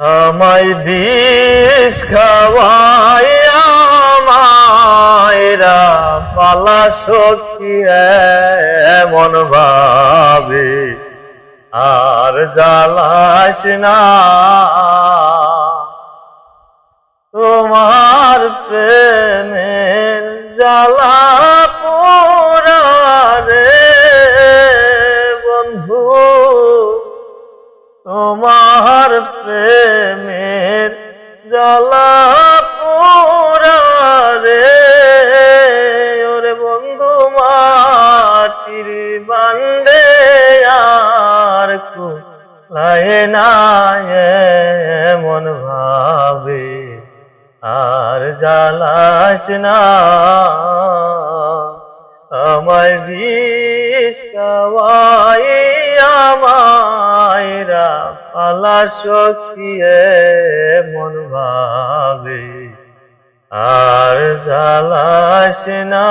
আমায় বিষ খাওয়াইয়া মায়েরা পালা সখী, এমন ভাবে। আর জ্বালাস না। তোমার প্রেমের জ্বালা পোড়া রে বন্ধু, তোমার প্রেমের জ্বালা পোড়া রে। ওরে বন্ধু, মাটির বান্ডে আর কুলায় না এমন ভাবে? আর জ্বালাস না। আমায় বিষ খাওয়াই পালা সখিয়ে মন ভাবে আর জ্বালাস না।